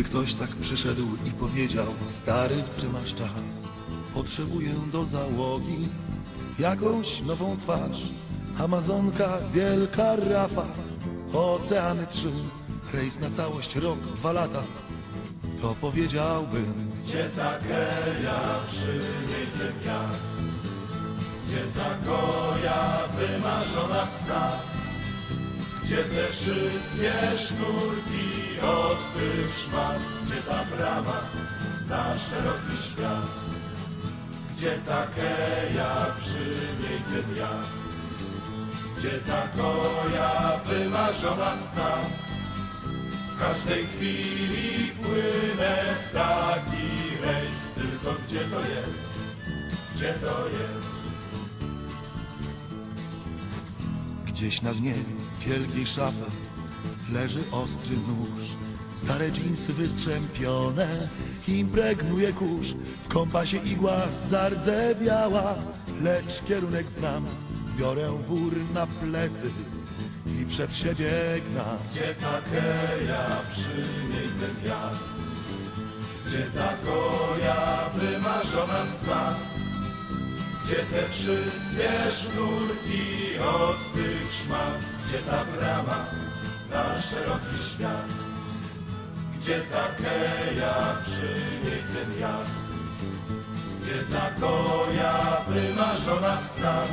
Gdyby ktoś tak przyszedł i powiedział Stary, czy masz czas? Potrzebuję do załogi Jakąś nową twarz. Amazonka, wielka rafa Oceany trzy. Rejs na całość, rok, dwa lata. To powiedziałbym Gdzie ta geja, przy niej ten ja? Gdzie ta koja, wymarzona w snach gdzie te wszystkie sznurki od tych szmat, gdzie ta brama na szeroki świat, gdzie ta keja przy niej ja, gdzie ta koja wymarzona w. W każdej chwili płynę taki rejs, tylko gdzie to jest, gdzie to jest. Gdzieś na dnie wielkiej szafy leży ostry nóż. Stare dżinsy wystrzępione impregnuje kurz. W kompasie igła zardzewiała, lecz kierunek znam. Biorę wór na plecy i przed siebie gnam. Gdzie ta keja, przy niej ten wiatr? Gdzie ta koja wymarzona w snach? Gdzie te wszystkie sznurki od tych szmat? Gdzie ta brama na szeroki świat? Gdzie ta keja, przy niej ten jad? Gdzie ta koja wymarzona w snach?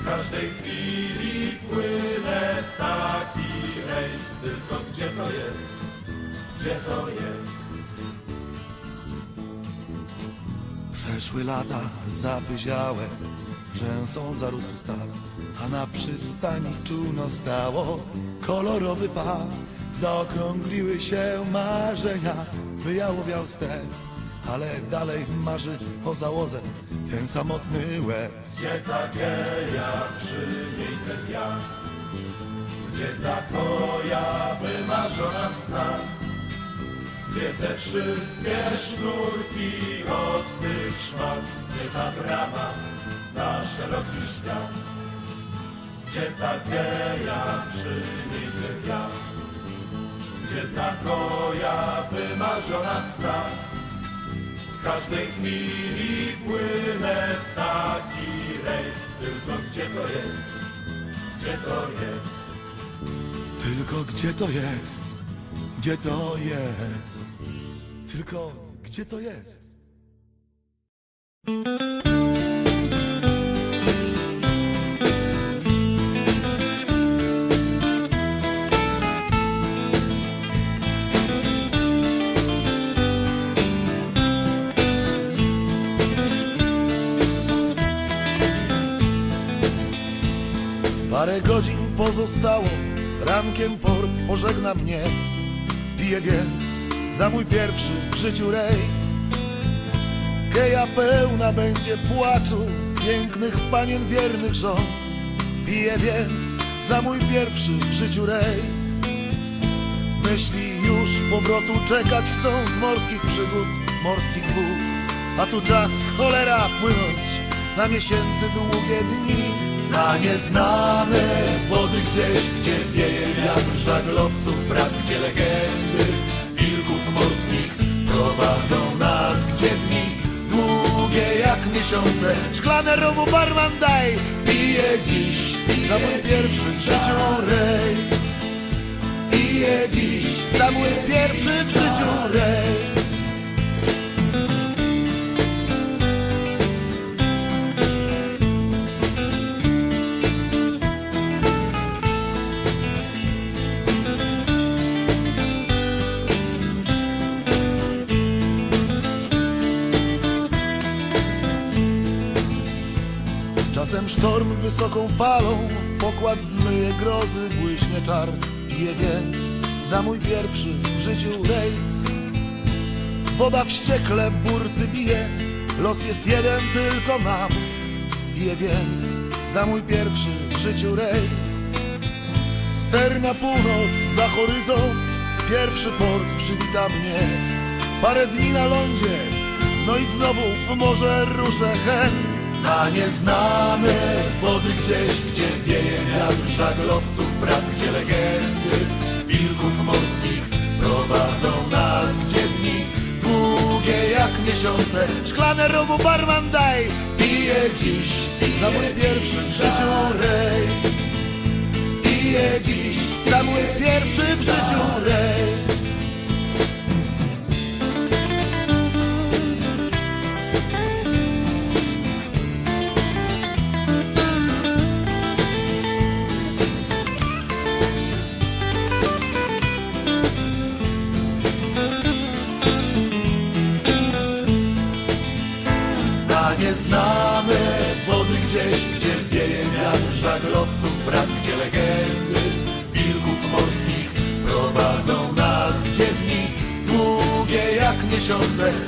W każdej chwili płynę w taki rejs, tylko gdzie to jest? Gdzie to jest? Przeszły lata zapyziałe, rzęsą zarósł staw, a na przystani czółno stało kolorowy paw. Zaokrągliły się marzenia, wyjałowiał step, ale dalej marzy o załodze ten samotny łeb. Gdzie ta geja, przy niej ten ja, gdzie ta koja wymarzona w snach, gdzie te wszystkie sznurki od tych szmat, gdzie ta brama na szeroki świat, gdzie ta geja, przy niej ten ja, gdzie ta koja wymarzona snach. W każdej chwili płynę w taki rejs, tylko gdzie to jest, gdzie to jest, tylko gdzie to jest, gdzie to jest, tylko gdzie to jest. Pozostało, rankiem port pożegna mnie. Piję więc za mój pierwszy w życiu rejs. Geja pełna będzie płaczu pięknych panien wiernych żon. Piję więc za mój pierwszy w życiu rejs. Myśli już powrotu czekać chcą z morskich przygód, morskich wód. A tu czas cholera płynąć na miesięcy długie dni. Na nieznane wody gdzieś, gdzie wieje wiatr żaglowców, brak, gdzie legendy wilków morskich prowadzą nas, gdzie dni długie jak miesiące. Szklane romu barman daj, piję dziś za mój pierwszy w życiu rejs. Piję dziś za mój pierwszy w życiu rejs. Wysoką falą, pokład zmyje grozy, błyśnie czar. Piję więc za mój pierwszy w życiu rejs. Woda wściekle burty bije, los jest jeden, tylko mam. Piję więc za mój pierwszy w życiu rejs. Ster na północ, za horyzont, pierwszy port przywita mnie. Parę dni na lądzie, no i znowu w morze ruszę chęt. A nieznane wody gdzieś, gdzie wieje wiatr Żaglowców brak, gdzie legendy wilków morskich Prowadzą nas, gdzie dni długie jak miesiące Szklane robu barman daj, pije dziś pije Za mój pierwszy w życiu rejs. Pije dziś, za mój pierwszy w życiu rejs.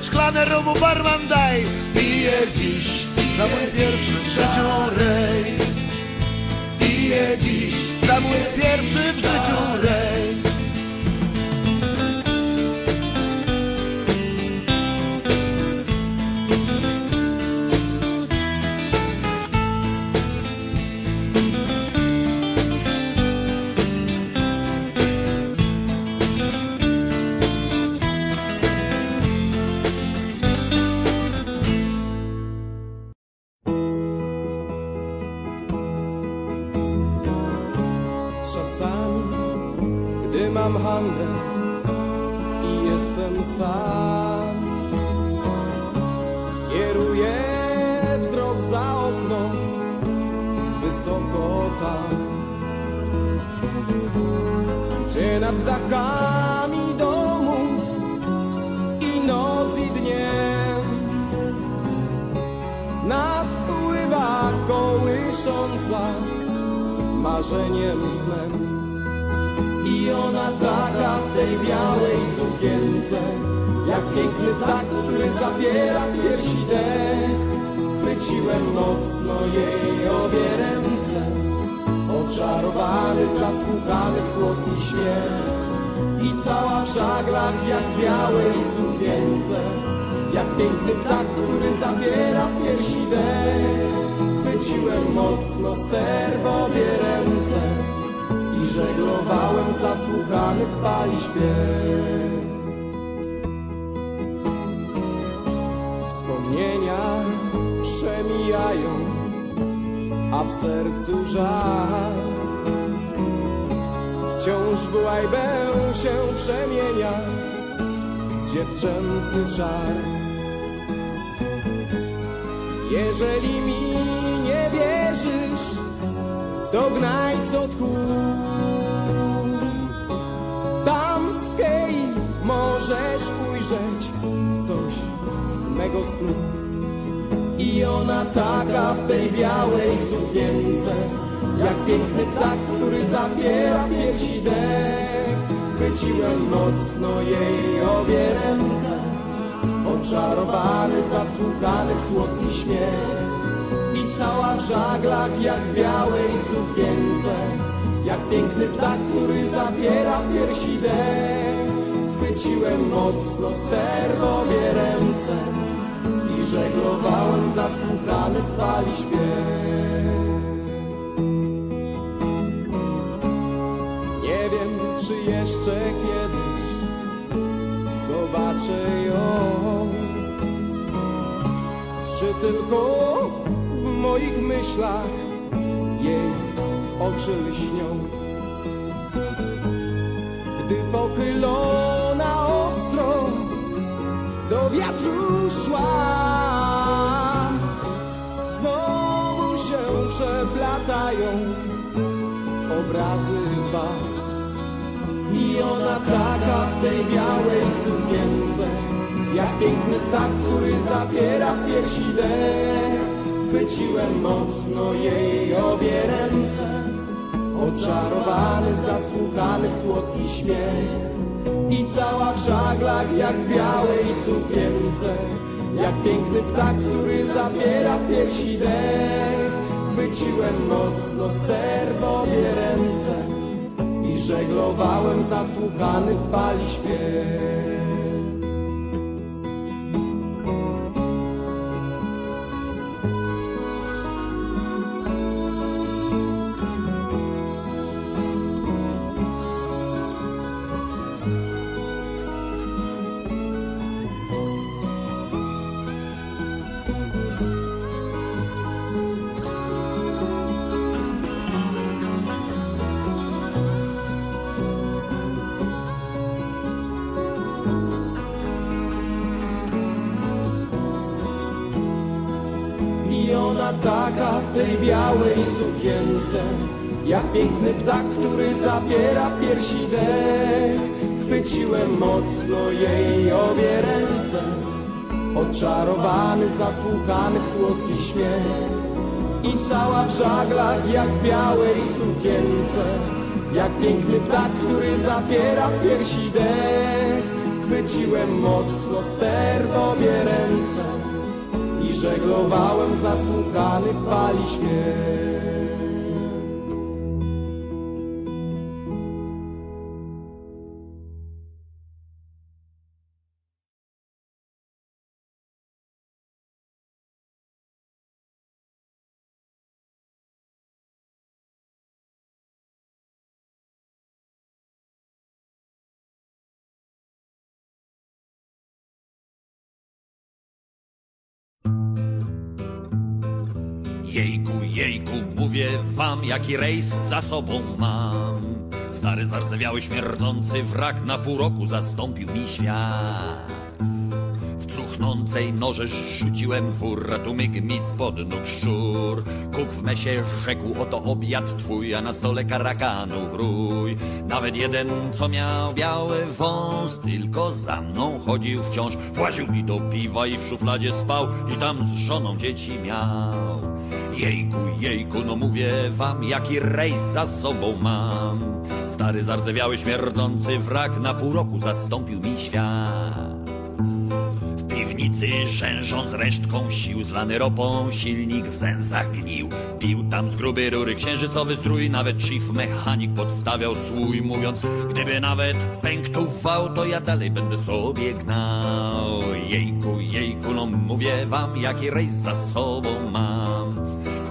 Szklane romu barman daj, dziś za mój pierwszy w. Czy nad dachami domów i noc i dniem napływa kołysząca marzeniem snem. I ona taka w tej białej sukience Jak piękny ptak, który zabiera piersi dech. Chwyciłem mocno jej obie ręce Oczarowany, zasłuchany w słodki śmiech I cała w żaglach jak białej sukience Jak piękny ptak, który zabiera w piersi dech Chwyciłem mocno ster w obie ręce I żeglowałem zasłuchany w fali śpiew a w sercu żal Wciąż w łajbę się przemienia dziewczęcy czar jeżeli mi nie wierzysz, to gnaj co tchu. Tam z możesz ujrzeć coś z mego snu. I ona taka w tej białej sukience, jak piękny ptak, który zabiera piersi dech. Chwyciłem mocno jej obie ręce. Oczarowany, zasłukany w słodki śmiech. I cała w żaglach jak w białej sukience, jak piękny ptak, który zabiera piersi dech. Chwyciłem mocno ster obie ręce żeglowałem zasłuchany w fali śpiew. Nie wiem, czy jeszcze kiedyś zobaczę ją Czy tylko w moich myślach jej oczy lśnią Gdy ostro do wiatru szła. Znowu się przeplatają obrazy dwa. I ona taka w tej białej sukience Jak piękny ptak, który zabiera w piersi dech Chwyciłem mocno jej obie ręce Oczarowany, zasłuchany w słodki śmiech I cała w żaglach jak białej sukience Jak piękny ptak, który zabiera w piersi dech Chwyciłem mocno ster w obie ręce i żeglowałem zasłuchany w fali śpiew. Taka w tej białej sukience. Jak piękny ptak, który zabiera piersi dech. Chwyciłem mocno jej obie ręce. Oczarowany, zasłuchany w słodki śmiech. I cała w żaglach jak białej sukience. Jak piękny ptak, który zabiera piersi dech. Chwyciłem mocno ster w obie ręce I żeglowałem zasłukany w pali śmiech Jejku, jejku, mówię wam, jaki rejs za sobą mam. Stary, zardzewiały, śmierdzący wrak na pół roku zastąpił mi świat. W cuchnącej noże rzuciłem wór, a tu myg mi spod nóg szczur. Kuk w mesie rzekł, oto obiad twój, a na stole karakanów rój. Nawet jeden, co miał biały wąs, tylko za mną chodził wciąż. Właził mi do piwa i w szufladzie spał i tam z żoną dzieci miał. Jejku, jejku, no mówię wam, jaki rejs za sobą mam. Stary, zardzewiały, śmierdzący wrak na pół roku zastąpił mi świat. W piwnicy rzężąc resztką sił, zlany ropą, silnik w zęzach gnił. Pił tam z grubej rury księżycowy strój, nawet chief mechanik podstawiał słój, mówiąc, gdyby nawet pękł wał, to ja dalej będę sobie gnał. Jejku, jejku, no mówię wam, jaki rejs za sobą mam.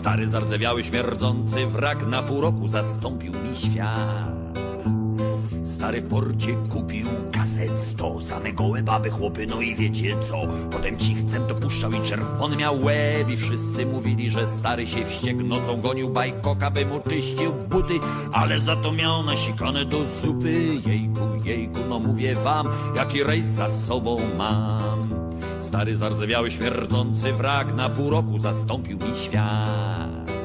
Stary, zardzewiały, śmierdzący wrak na pół roku zastąpił mi świat. Stary w porcie kupił kaset sto Same gołe baby, chłopy, no i wiecie co? Potem cichcem dopuszczał i czerwony miał łeb I wszyscy mówili, że stary się wściekł Nocą gonił bajkoka, by mu czyścił buty Ale za to miał nasikane do zupy. Jejku, jejku, no mówię wam Jaki rejs za sobą mam Stary zardzewiały, śmierdzący wrak Na pół roku zastąpił mi świat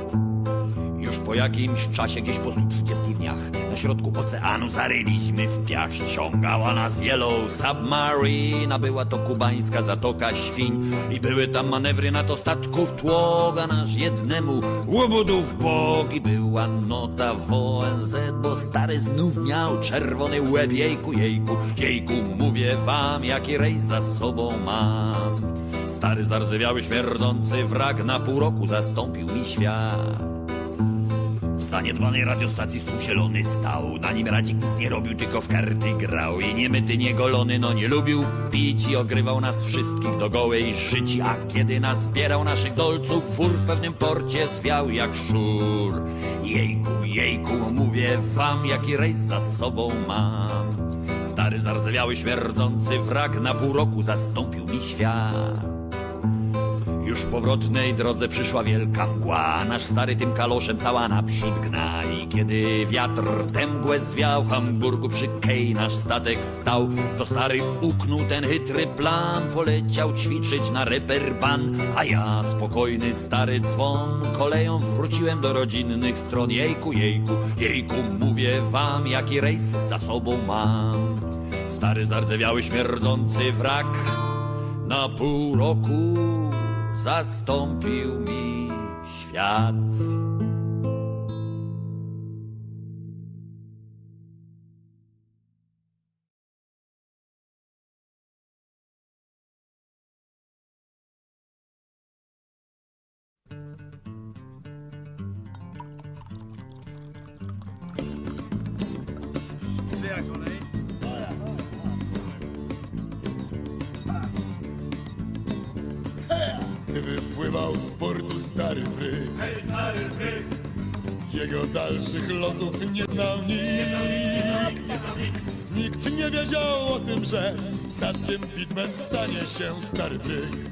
po jakimś czasie, gdzieś po 130 dniach, na środku oceanu zaryliśmy w piach. Ściągała nas Yellow Submarine, a była to kubańska zatoka świń. I były tam manewry na to statków tłoga, nasz jednemu łobudu w bok. I była nota w ONZ, bo stary znów miał czerwony łeb. Jejku, jejku, jejku, mówię wam, jaki rejs za sobą mam. Stary zardzewiały, śmierdzący wrak na pół roku zastąpił mi świat. Zaniedbanej radiostacji stół zielony stał. Na nim radzik nic nie robił, tylko w karty grał. I niemyty, niegolony, no nie lubił pić I ogrywał nas wszystkich do gołej życi. A kiedy nas zbierał naszych dolców Wór w pewnym porcie zwiał jak szur. Jejku, jejku, mówię wam Jaki rejs za sobą mam. Stary, zardzewiały, śmierdzący wrak Na pół roku zastąpił mi świat już w powrotnej drodze przyszła wielka mgła. Nasz stary tym kaloszem cała naprzód gna. I kiedy wiatr tę mgłę zwiał Hamburgu przy Kej nasz statek stał To stary uknął ten chytry plan. Poleciał ćwiczyć na reperban A ja spokojny stary dzwon Koleją wróciłem do rodzinnych stron. Jejku, jejku, jejku Mówię wam jaki rejs za sobą mam. Stary zardzewiały śmierdzący wrak Na pół roku zastąpił mi świat. Dalszych losów nie znał nikt. Nikt nie wiedział o tym, że statkiem Pitman stanie się stary bryk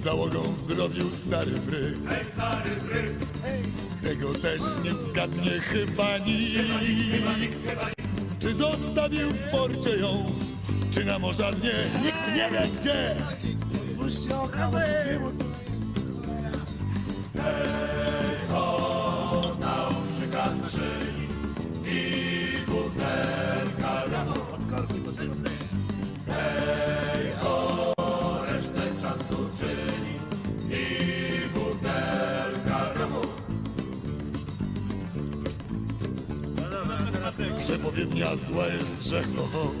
z załogą zrobił stary bryk? Tego też nie zgadnie chyba nikt. Czy zostawił w porcie ją, czy na morza dnie? Nikt nie wie gdzie. Puśćcie okazję. Przepowiednia zła jest, ho, ho.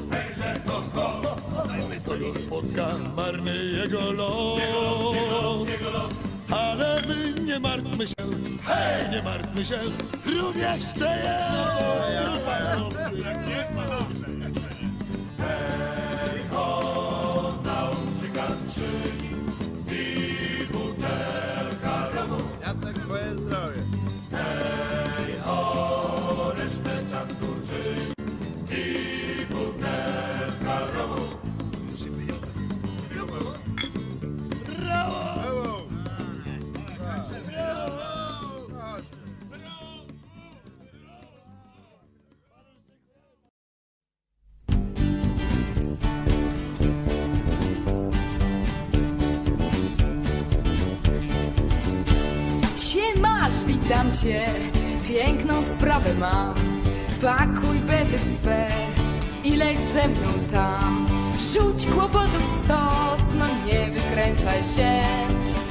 Kogo spotka marny jego los. Ale my nie martwmy się, hej, nie martwmy się, również te Jacek, Cię, piękną sprawę mam. Pakuj bety swe i leć ze mną tam. Rzuć kłopotów stos, no nie wykręcaj się.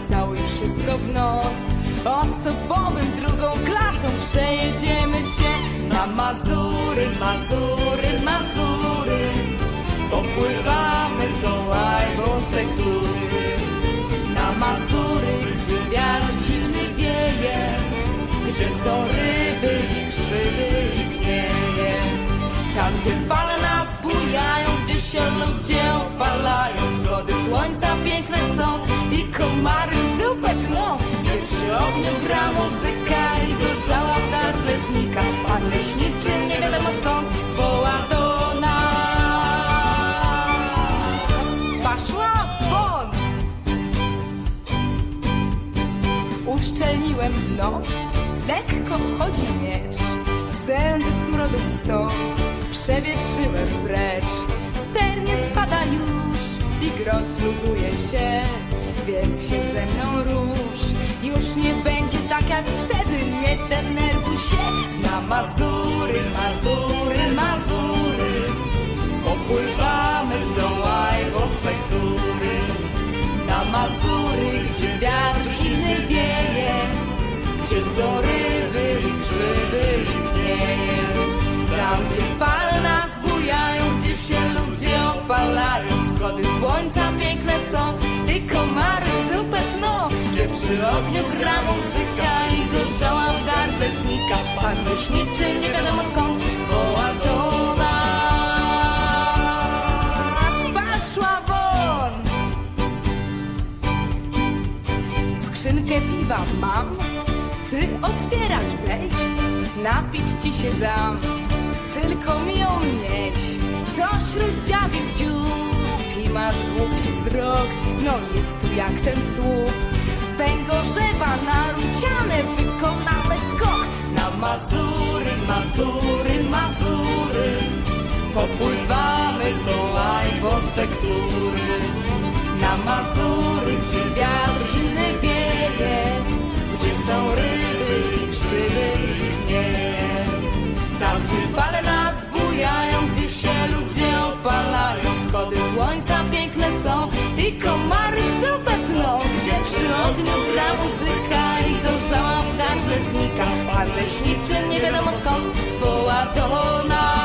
Całuj wszystko w nos, osobowym drugą klasą przejedziemy się na Mazury, Mazury, Mazury. Popływamy tą łajbą z tektury na Mazury, gdzie są ryby i grzyby i knieje. Tam, gdzie fale nas bujają, gdzie się ludzie opalają, wschody słońca piękne są i komary w dupę tną, gdzie przy ogniu gra muzyka i gorzała w gardle znika. Pan leśniczy nie wiadomo skąd woła do nas. Paszła won! Uszczelniłem dno, lekko chodzi miecz, zędy smrodów sto, przewietrzyłem precz. Sternie spada już i grot luzuje się, więc się ze mną rusz. Już nie będzie tak jak wtedy, nie denerwuj się. Na Mazury, Mazury, Mazury, popływamy w z tektury na Mazury, gdzie wiatr silny wieje, gdzie są ryby i grzyby i knieje. Tam, gdzie fale nas bujają, gdzie się ludzie opalają, wschody słońca piękne są i komary dupę tną, gdzie przy ogniu gra muzyka i gorzała w gardle znika. Pan leśniczy nie wiadomo skąd woła do skrzynkę piwa mam. Napić ci się dam. Tylko mi ją nieś, coś rozdziawił dziób. I masz głupi wzrok, no jest tu jak ten słup. Z węgorzewa na ruciane wykonamy skok. Na Mazury, Mazury, Mazury. Popływamy łajbą z tektury na Mazury, i komary do dupę gdzie przy ogniu gra muzyka i gorzała w nagle znika. Pan leśniczy nie wiadomo skąd woła do nas.